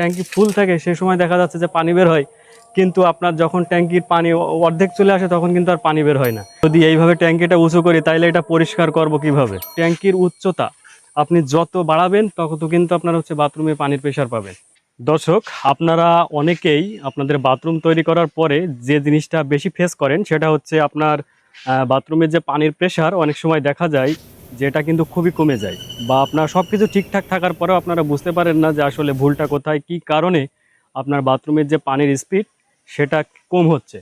ট্যাঙ্কি ফুল থাকে সে সময় দেখা যাচ্ছে যে পানি বের হয়। কিন্তু আপনার যখন ট্যাঙ্কির পানি অর্ধেক চলে আসে, তখন কিন্তু আর পানি বের হয় না। যদি এইভাবে ট্যাঙ্কিটা উঁচু করি, তাইলে এটা পরিষ্কার করব কীভাবে? ট্যাঙ্কির উচ্চতা, আপনি যত বাড়াবেন তত কিন্তু আপনার হচ্ছে বাথরুমে পানির প্রেশার পাবেন। দর্শক, আপনারা অনেকেই আপনাদের বাথরুম তৈরি করার পরে যে জিনিসটা বেশি ফেস করেন, সেটা হচ্ছে আপনার বাথরুমের যে পানির প্রেশার অনেক সময় দেখা যায় যে এটা কিন্তু খুবই কমে যায় বা আপনার সব কিছু ঠিকঠাক থাকার পরেও আপনারা বুঝতে পারেন না যে আসলে ভুলটা কোথায়, কি কারণে আপনার বাথরুমের যে পানির স্পিড সেটা কম হচ্ছে।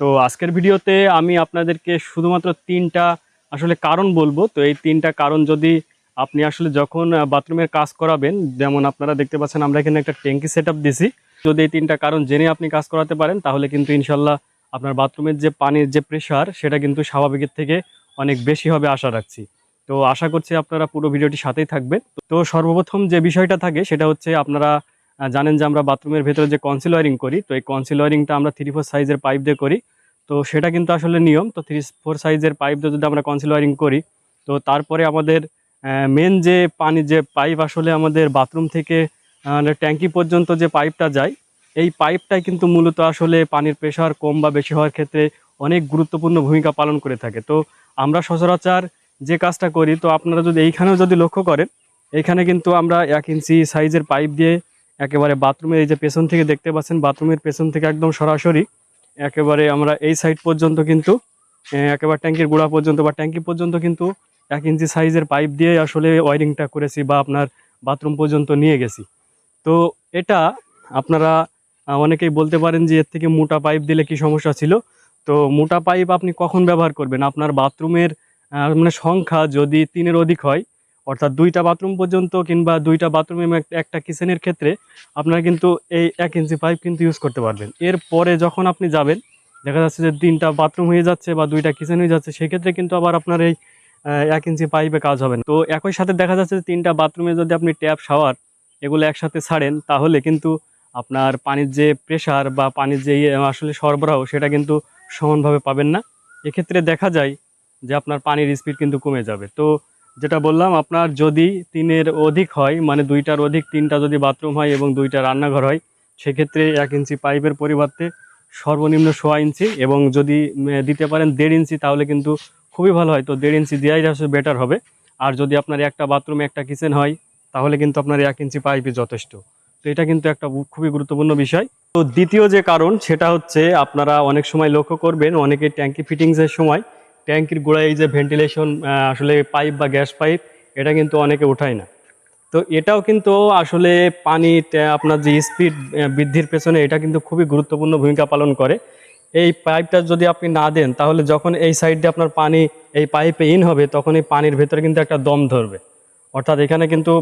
তো আজকের ভিডিওতে আমি আপনাদেরকে শুধুমাত্র তিনটা আসলে কারণ বলব। তো এই তিনটা কারণ যদি আপনি আসলে যখন বাথরুমের কাজ করাবেন, যেমন আপনারা দেখতে পাচ্ছেন আমরা এখানে একটা ট্যাঙ্কি সেট আপ দিছি। যদি এই তিনটা কারণ জেনে আপনি কাজ করাতে পারেন, তাহলে কিন্তু ইনশাল্লাহ আপনার বাথরুমের যে পানির যে প্রেশার সেটা কিন্তু স্বাভাবিকের থেকে অনেক বেশি হবে আশা রাখছি। তো আশা করছি আপনারা পুরো ভিডিওটি সাথেই থাকবেন। তো সর্বপ্রথম যে বিষয়টা থাকে সেটা হচ্ছে আপনারা জানেন যে আমরা বাথরুমের ভেতরে যে কনসিল ওয়ারিং করি, তো এই কনসিল ওয়ারিংটা আমরা থ্রি ফোর সাইজের পাইপ দিয়ে করি। তো সেটা কিন্তু আসলে নিয়ম। তো থ্রি ফোর সাইজের পাইপ দিয়ে যদি আমরা কনসিল ওয়ারিং করি, তো তারপরে আমাদের মেন যে পানি, যে পাইপ আসলে আমাদের বাথরুম থেকে ট্যাঙ্কি পর্যন্ত যে পাইপটা যায়, এই পাইপটাই কিন্তু মূলত আসলে পানির প্রেশার কম বা বেশি হওয়ার ক্ষেত্রে অনেক গুরুত্বপূর্ণ ভূমিকা পালন করে থাকে। তো আমরা সচরাচর যে কাজটা করি, তো আপনারা যদি এইখানেও যদি লক্ষ্য করেন, এইখানে কিন্তু আমরা এক ইঞ্চি সাইজের পাইপ দিয়ে একেবারে বাথরুমের এই যে পেছন থেকে দেখতে পাচ্ছেন, বাথরুমের পেছন থেকে একদম সরাসরি একেবারে আমরা এই সাইড পর্যন্ত কিন্তু একেবারে ট্যাঙ্কির গোড়া পর্যন্ত বা ট্যাঙ্কি পর্যন্ত কিন্তু এক ইঞ্চি সাইজের পাইপ দিয়ে আসলে ওয়ারিংটা করেছি বা আপনার বাথরুম পর্যন্ত নিয়ে গেছি। তো এটা আপনারা অনেকেই বলতে পারেন যে এর থেকে মোটা পাইপ দিলে কি সমস্যা ছিল? তো মোটা পাইপ আপনি কখন ব্যবহার করবেন? আপনার বাথরুমের মানে সংখ্যা যদি তিনের অধিক হয়, অর্থাৎ দুইটা বাথরুম পর্যন্ত কিংবা দুইটা বাথরুম এবং একটা কিচেনের ক্ষেত্রে আপনারা কিন্তু এই এক ইঞ্চি পাইপ কিন্তু ইউজ করতে পারবেন। এরপরে যখন আপনি যাবেন, দেখা যাচ্ছে যে তিনটা বাথরুম হয়ে যাচ্ছে বা দুইটা কিচেন হয়ে যাচ্ছে, সেক্ষেত্রে কিন্তু আবার আপনার এই এক ইঞ্চি পাইপে কাজ হবে তো একই সাথে দেখা যাচ্ছে যে তিনটা বাথরুমে যদি আপনি ট্যাপ শাওয়ার এগুলো একসাথে ছাড়েন, তাহলে কিন্তু আপনার পানির যে প্রেশার বা পানির যে ইয়ে আসলে সরবরাহ, সেটা কিন্তু সমানভাবে পাবেন না। এক্ষেত্রে দেখা যায় যে আপনার পানির স্পিড কিন্তু কমে যাবে। তো যেটা বললাম, আপনার যদি তিনের অধিক হয় মানে দুইটার অধিক, তিনটা যদি বাথরুম হয় এবং দুইটা রান্নাঘর হয়, সেক্ষেত্রে এক ইঞ্চি পাইপের পরিবর্তে সর্বনিম্ন সোয়া ইঞ্চি এবং যদি দিতে পারেন দেড় ইঞ্চি, তাহলে কিন্তু খুবই ভালো হয়। তো দেড় ইঞ্চি দেওয়াই আসলে বেটার হবে। আর যদি আপনার একটা বাথরুমে একটা কিচেন হয়, তাহলে কিন্তু আপনার এক ইঞ্চি পাইপই যথেষ্ট। তো এটা কিন্তু একটা খুবই গুরুত্বপূর্ণ বিষয়। তো দ্বিতীয় যে কারণ, সেটা হচ্ছে আপনারা অনেক সময় লক্ষ্য করবেন, অনেকে ট্যাঙ্কি ফিটিংসের সময় ট্যাঙ্কির গোড়ায় এই যে ভেন্টিলেশন আসলে পাইপ বা গ্যাস পাইপ এটা কিন্তু অনেকে উঠায় না। তো এটাও কিন্তু আসলে পানি আপনার যে স্পিড বৃদ্ধির পেছনে এটা কিন্তু খুবই গুরুত্বপূর্ণ ভূমিকা পালন করে। এই পাইপটা যদি আপনি না দেন, তাহলে যখন এই সাইডে আপনার পানি, এই পাইপে ইন হবে, তখন এই পানির ভেতরে কিন্তু একটা দম ধরবে। অর্থাৎ এখানে কিন্তু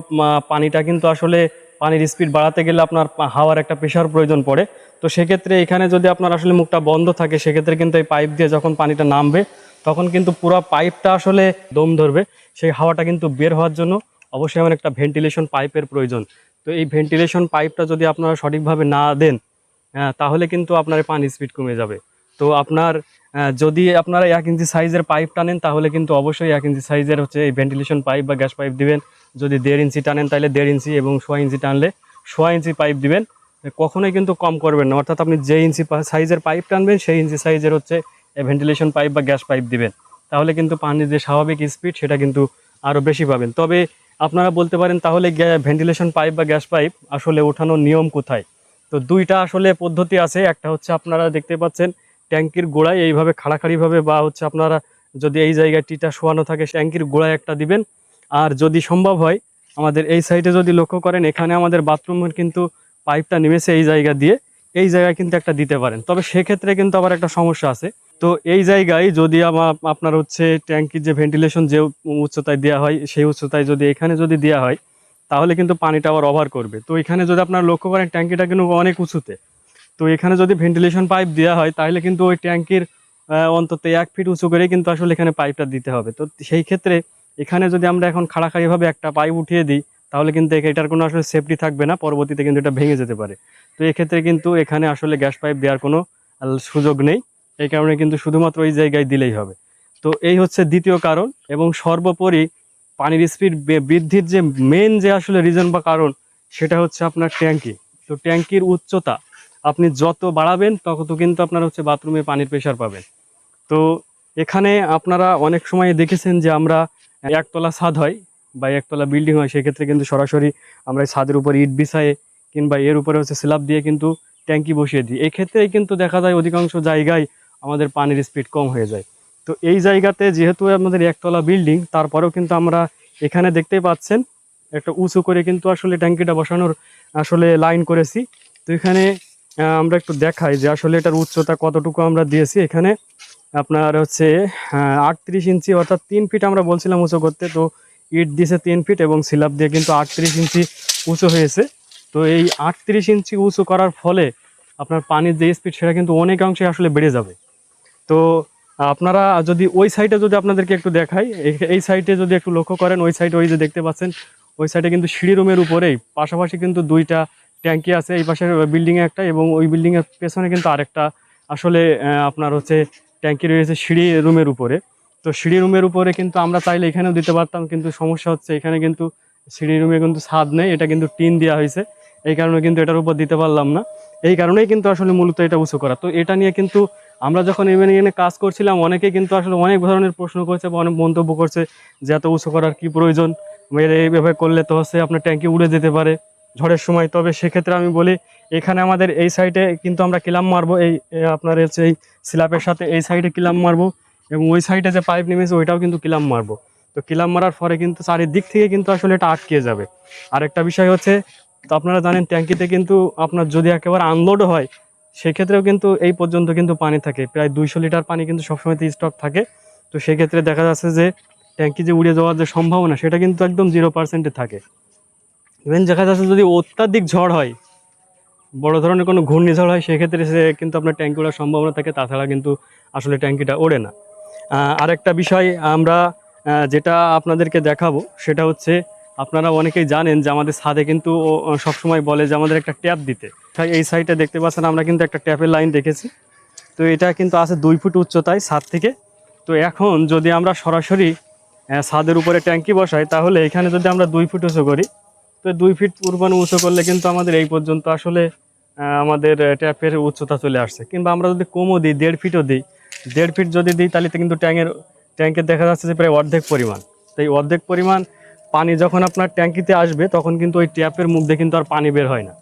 পানিটা কিন্তু আসলে পানির স্পিড বাড়াতে গেলে আপনার হাওয়ার একটা প্রেশার প্রয়োজন পড়ে। তো সেক্ষেত্রে এখানে যদি আপনার আসলে মুখটা বন্ধ থাকে, সেক্ষেত্রে কিন্তু এই পাইপ দিয়ে যখন পানিটা নামবে তখন কিন্তু পুরো পাইপটা আসলে দম ধরবে। সেই হাওয়াটা কিন্তু বের হওয়ার জন্য অবশ্যই আমার একটা ভেন্টিলেশন পাইপের প্রয়োজন। তো এই ভেন্টিলেশন পাইপটা যদি আপনারা সঠিকভাবে না দেন আহ, তাহলে কিন্তু আপনার পানি স্পিড কমে যাবে। তো আপনার যদি আপনারা এক ইঞ্চি সাইজের পাইপ টানেন তাহলে কিন্তু অবশ্যই এক ইঞ্চি সাইজের হচ্ছে এই ভেন্টিলেশন পাইপ বা গ্যাস পাইপ দিবেন। যদি দেড় ইঞ্চি টানেন তাহলে দেড় ইঞ্চি এবং সোয়া ইঞ্চি টানলে সোয়া ইঞ্চি পাইপ দিবেন। কখনোই কিন্তু কম করবেন না। অর্থাৎ আপনি যে ইঞ্চি সাইজের পাইপ টানবেন সেই ইঞ্চি সাইজের হচ্ছে ভেন্টিলেশন পাইপ বা গ্যাস পাইপ দিবেন। তাহলে কিন্তু পানির যে স্বাভাবিক স্পিড সেটা কিন্তু আরও বেশি পাবেন। তবে আপনারা বলতে পারেন তাহলে ভেন্টিলেশন পাইপ বা গ্যাস পাইপ আসলে ওঠানোর নিয়ম কোথায়? তো দুইটা আসলে পদ্ধতি আছে। একটা হচ্ছে আপনারা দেখতে পাচ্ছেন ট্যাঙ্কির গোড়ায় এইভাবে খাড়াখাড়িভাবে বা হচ্ছে আপনারা যদি এই জায়গায় টিটা শোয়ানো থাকে, ট্যাঙ্কির গোড়ায় একটা দিবেন। আর যদি সম্ভব হয়, আমাদের এই সাইডে যদি লক্ষ্য করেন, এখানে আমাদের বাথরুমের কিন্তু পাইপটা নেমেছে এই জায়গা দিয়ে। এই জায়গায় কিন্তু একটা দিতে পারেন। তবে সেক্ষেত্রে কিন্তু আবার একটা সমস্যা আছে। তো এই জায়গায় যদি আপনার হচ্ছে ট্যাঙ্কির যে ভেন্টিলেশন যে উচ্চতায় দেওয়া হয়, সেই উচ্চতায় যদি এখানে যদি দেওয়া হয়, তাহলে কিন্তু পানিটা আবার ওভার করবে। তো এখানে যদি আপনারা লক্ষ্য করেন, ট্যাঙ্কিটা কিন্তু অনেক উঁচুতে। তো এখানে যদি ভেন্টিলেশন পাইপ দেওয়া হয়, তাহলে কিন্তু ওই ট্যাঙ্কির অন্তত এক ফিট উঁচু করে কিন্তু আসলে এখানে পাইপটা দিতে হবে। তো সেই ক্ষেত্রে এখানে যদি আমরা এখন খাড়াখাড়িভাবে একটা পাইপ উঠিয়ে দিই, তাহলে কিন্তু এটার কোনো আসলে সেফটি থাকবে না, পরবর্তীতে কিন্তু এটা ভেঙে যেতে পারে। তো এক্ষেত্রে কিন্তু এখানে আসলে গ্যাস পাইপ দেওয়ার কোনো সুযোগ নেই। এই কারণে কিন্তু শুধুমাত্র ওই জায়গায় দিলেই হবে। তো এই হচ্ছে দ্বিতীয় কারণ এবং সর্বোপরি পানির স্পিড বৃদ্ধির যে মেন যে আসলে রিজন বা কারণ, সেটা হচ্ছে আপনার ট্যাঙ্কি। তো ট্যাঙ্কির উচ্চতা, আপনি যত বাড়াবেন, তত কিন্তু আপনার হচ্ছে বাথরুমে পানির প্রেশার পাবেন। তো এখানে আপনারা অনেক সময় দেখেছেন যে আমরা একতলা ছাদ হয় বা একতলা বিল্ডিং হয়, সেক্ষেত্রে কিন্তু সরাসরি আমরা ছাদের উপর ইট বিছায়ে কিংবা এর উপরে হচ্ছে স্ল্যাব দিয়ে কিন্তু ট্যাঙ্কি বসিয়ে দিই। এক্ষেত্রেই কিন্তু দেখা যায় অধিকাংশ জায়গায় আমাদের পানির স্পিড কম হয়ে যায়। তো এই জায়গাতে যেহেতু আমাদের একতলা বিল্ডিং তারপরেও কিন্তু আমরা এখানে দেখতেই পাচ্ছেন, একটা উঁচু করে কিন্তু আসলে ট্যাঙ্কিটা বসানোর আসলে লাইন করেছি। তো এখানে আমরা একটু দেখাই যে আসলে এটার উচ্চতা কতটুকু আমরা দিয়েছি। এখানে আপনার হচ্ছে আটত্রিশ ইঞ্চি অর্থাৎ তিন ফিট আমরা বলছিলাম উঁচু করতে। তো ইট দিয়েছে তিন ফিট এবং সিলাপ দিয়ে কিন্তু আটত্রিশ ইঞ্চি উঁচু হয়েছে। তো এই আটত্রিশ ইঞ্চি উঁচু করার ফলে আপনার পানির যে স্পিড সেটা কিন্তু অনেকাংশে আসলে বেড়ে যাবে। তো আপনারা যদি ওই সাইডে যদি আপনাদেরকে একটু দেখাই এই- সাইডে যদি একটু লক্ষ্য করেন, ওই সাইডে ওই যে দেখতে পাচ্ছেন, ওই সাইডে কিন্তু সিঁড়ি রুমের উপরেই, পাশাপাশি কিন্তু দুইটা ট্যাঙ্কি আছে, এই পাশের বিল্ডিংয়ে একটা এবং ওই বিল্ডিংয়ের পেছনে কিন্তু আরেকটা, আসলে আপনার হচ্ছে ট্যাঙ্কি রয়েছে সিঁড়ি রুমের উপরে। তো সিঁড়ি রুমের উপরে কিন্তু আমরা চাইলে এখানেও দিতে পারতাম, কিন্তু সমস্যা হচ্ছে এখানে কিন্তু সিঁড়ি রুমে কিন্তু ছাদ নেই, এটা কিন্তু টিন দেওয়া হয়েছে, এই কারণে কিন্তু এটার উপর দিতে পারলাম না। এই কারণেই কিন্তু আসলে মূলত এটা উঁচু করা। তো এটা নিয়ে কিন্তু আমরা যখন এমনি এনে কাজ করছিলাম অনেকে কিন্তু আসলে অনেক ধরনের প্রশ্ন করছে বা অনেক মন্তব্য করছে যে এত উঁচু করার কী প্রয়োজন? এইভাবে করলে তো হচ্ছে আপনার ট্যাঙ্কি উড়ে যেতে পারে ঝড়ের সময়। তবে সেক্ষেত্রে আমি বলি, এখানে আমাদের এই সাইডে কিন্তু আমরা কিলাম মারবো, এই আপনার হচ্ছে এই স্ল্যাবের সাথে এই সাইডে কিলাম মারবো এবং ওই সাইডে যে পাইপ নেমেছে ওইটাও কিন্তু কিলাম মারবো। তো কিলাম মারার পরে কিন্তু চারিদিক থেকে কিন্তু আসলে এটা আটকে যাবে। আরেকটা বিষয় হচ্ছে, তো আপনারা জানেন ট্যাঙ্কিতে কিন্তু আপনার যদি একেবারে আনলোডও হয় সেক্ষেত্রেও কিন্তু এই পর্যন্ত কিন্তু পানি থাকে। প্রায় দুইশো লিটার পানি কিন্তু সবসময় স্টক থাকে। তো সেক্ষেত্রে দেখা যাচ্ছে যে ট্যাঙ্কি যে উড়ে যাওয়ার যে সম্ভাবনা, সেটা কিন্তু একদম জিরো পার্সেন্টে থাকে। ইভেন দেখা যাচ্ছে যদি অত্যাধিক ঝড় হয়, বড় ধরনের কোনো ঘূর্ণিঝড় হয়, সেক্ষেত্রে সে কিন্তু আপনার ট্যাঙ্কি ওড়ার সম্ভাবনা থাকে, তাছাড়া কিন্তু আসলে ট্যাঙ্কিটা ওড়ে না। আরেকটা বিষয় আমরা যেটা আপনাদেরকে দেখাবো, সেটা হচ্ছে আপনারা অনেকেই জানেন যে আমাদের ছাদে কিন্তু সবসময় বলে যে আমাদের একটা ট্যাপ দিতে। এই সাইডে দেখতে পাচ্ছেন আমরা কিন্তু একটা ট্যাপের লাইন দেখেছি। তো এটা কিন্তু আছে দুই ফুট উচ্চতায় ছাদ থেকে। তো এখন যদি আমরা সরাসরি ছাদের উপরে ট্যাঙ্কি বসাই, তাহলে এখানে যদি আমরা দুই ফুট উঁচু করি, তো দুই ফিট পূর্বাণু উঁচু করলে কিন্তু আমাদের এই পর্যন্ত আসলে আমাদের ট্যাপের উচ্চতা চলে আসছে। কিংবা আমরা যদি কমও দিই, দেড় ফিটও দিই, দেড় ফিট যদি দিই, তাহলে কিন্তু ট্যাঙ্কের ট্যাঙ্কের দেখা যাচ্ছে যে প্রায় অর্ধেক পরিমাণ। তো এই অর্ধেক পরিমাণ পানি যখন আপনার ট্যাঙ্কিতে আসবে, তখন কিন্তু ওই ট্যাপের মুখ কিন্তু আর পানি বের হয় না।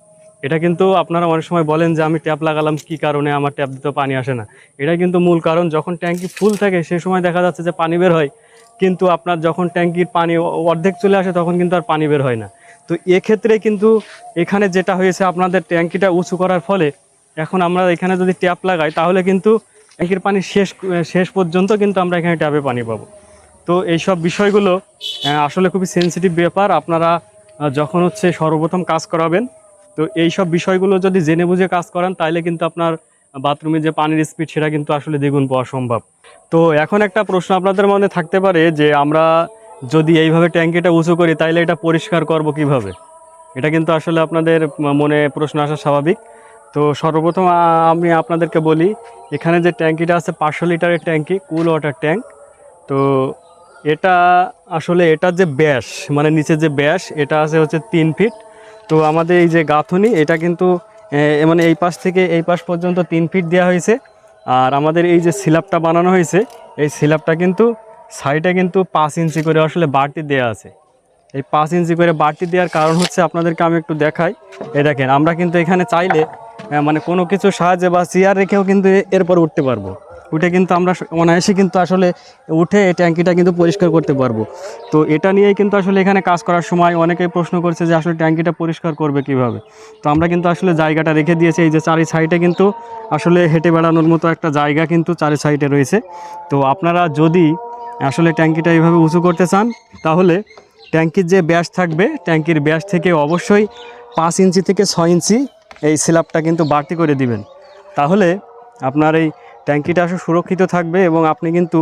এটা কিন্তু আপনারা অনেক সময় বলেন যে, আমি ট্যাপ লাগালাম, কি কারণে আমার ট্যাপ দিতে পানি আসে না? এটা কিন্তু মূল কারণ। যখন ট্যাঙ্কি ফুল থাকে, সেই সময় দেখা যাচ্ছে যে, পানি বের হয়। কিন্তু আপনার যখন ট্যাঙ্কির পানি অর্ধেক চলে আসে, তখন কিন্তু আর পানি বের হয় না। তো এক্ষেত্রে কিন্তু এখানে যেটা হয়েছে, আপনাদের ট্যাঙ্কিটা উঁচু করার ফলে এখন আমরা এখানে যদি ট্যাপ লাগাই, তাহলে কিন্তু ট্যাঙ্কির পানি শেষ শেষ পর্যন্ত কিন্তু আমরা এখানে ট্যাপে পানি পাবো। তো এইসব বিষয়গুলো আসলে খুবই সেনসিটিভ ব্যাপার। আপনারা যখন হচ্ছে সর্বপ্রথম কাজ করাবেন, তো এই সব বিষয়গুলো যদি জেনে বুঝে কাজ করান তাহলে কিন্তু আপনার বাথরুমে যে পানির স্পিড সেটা কিন্তু আসলে দ্বিগুণ পাওয়া সম্ভব। তো এখন একটা প্রশ্ন আপনাদের মনে থাকতে পারে যে, আমরা যদি এইভাবে ট্যাঙ্কিটা উঁচু করি তাহলে এটা পরিষ্কার করব কীভাবে? এটা কিন্তু আসলে আপনাদের মনে প্রশ্ন আসা স্বাভাবিক। তো সর্বপ্রথম আমি আপনাদেরকে বলি, এখানে যে ট্যাঙ্কিটা আছে, পাঁচশো লিটারের ট্যাঙ্কি, কুল ওয়াটার ট্যাঙ্ক। তো এটা আসলে এটার যে ব্যাস মানে নিচে যে ব্যাস, এটা আছে হচ্ছে তিন ফিট। তো আমাদের এই যে গাঁথনি, এটা কিন্তু মানে এই পাশ থেকে এই পাশ পর্যন্ত তিন ফিট দেওয়া হয়েছে। আর আমাদের এই যে সিলাপটা বানানো হয়েছে, এই সিলাপটা কিন্তু সাইডে কিন্তু পাঁচ ইঞ্চি করে আসলে বাড়তি দেওয়া আছে। এই পাঁচ ইঞ্চি করে বাড়তি দেওয়ার কারণ হচ্ছে আপনাদেরকে আমি একটু দেখাই। এই দেখেন, আমরা কিন্তু এখানে চাইলে মানে কোনো কিছু সাহায্যে বা চেয়ার রেখেও কিন্তু এরপর উঠতে পারব। উঠে কিন্তু আমরা অনায়াসে কিন্তু আসলে উঠে এই ট্যাঙ্কিটা কিন্তু পরিষ্কার করতে পারব। তো এটা নিয়েই কিন্তু আসলে এখানে কাজ করার সময় অনেকেই প্রশ্ন করছে যে আসলে ট্যাঙ্কিটা পরিষ্কার করবে কীভাবে? তো আমরা কিন্তু আসলে জায়গাটা রেখে দিয়েছি, এই যে চারি সাইডে কিন্তু আসলে হেঁটে বেড়ানোর মতো একটা জায়গা কিন্তু চারি সাইডে রয়েছে। তো আপনারা যদি আসলে ট্যাঙ্কিটা এইভাবে উঁচু করতে চান, তাহলে ট্যাঙ্কির যে ব্যাস থাকবে, ট্যাঙ্কির ব্যাস থেকে অবশ্যই পাঁচ ইঞ্চি থেকে ছয় ইঞ্চি এই স্ল্যাবটা কিন্তু বাড়তি করে দিবেন। তাহলে আপনার এই ট্যাঙ্কিটা আসলে সুরক্ষিত থাকবে এবং আপনি কিন্তু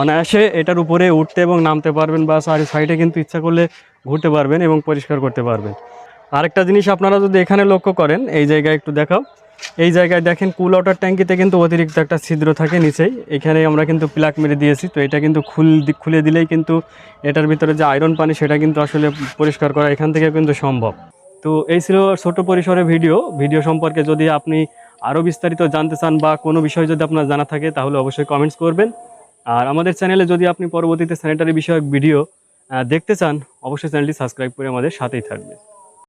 অনায়াসে এটার উপরে উঠতে এবং নামতে পারবেন বা সাইডে সাইডে কিন্তু ইচ্ছা করলে ঘুরতে পারবেন এবং পরিষ্কার করতে পারবেন। আরেকটা জিনিস আপনারা যদি এখানে লক্ষ্য করেন, এই জায়গায় একটু দেখাও। এই জায়গায় দেখেন কুল ওয়াটার ট্যাঙ্কিতে কিন্তু অতিরিক্ত একটা ছিদ্র থাকে নিচেই। এখানে আমরা কিন্তু প্লাগ মেরে দিয়েছি, তো এটা কিন্তু খুল খুলে দিলেই কিন্তু এটার ভিতরে যে আয়রন পানি, সেটা কিন্তু আসলে পরিষ্কার করা এখান থেকে কিন্তু সম্ভব। তো এই ছিল ছোট পরিসরে ভিডিও। ভিডিও সম্পর্কে যদি আপনি আরও বিস্তারিত জানতে চান বা কোনো বিষয় যদি আপনার জানা থাকে, তাহলে অবশ্যই কমেন্টস করবেন। আর আমাদের চ্যানেলে যদি আপনি পরবর্তীতে স্যানিটারি বিষয়ক ভিডিও দেখতে চান, অবশ্যই চ্যানেলটি সাবস্ক্রাইব করে আমাদের সাথেই থাকবেন।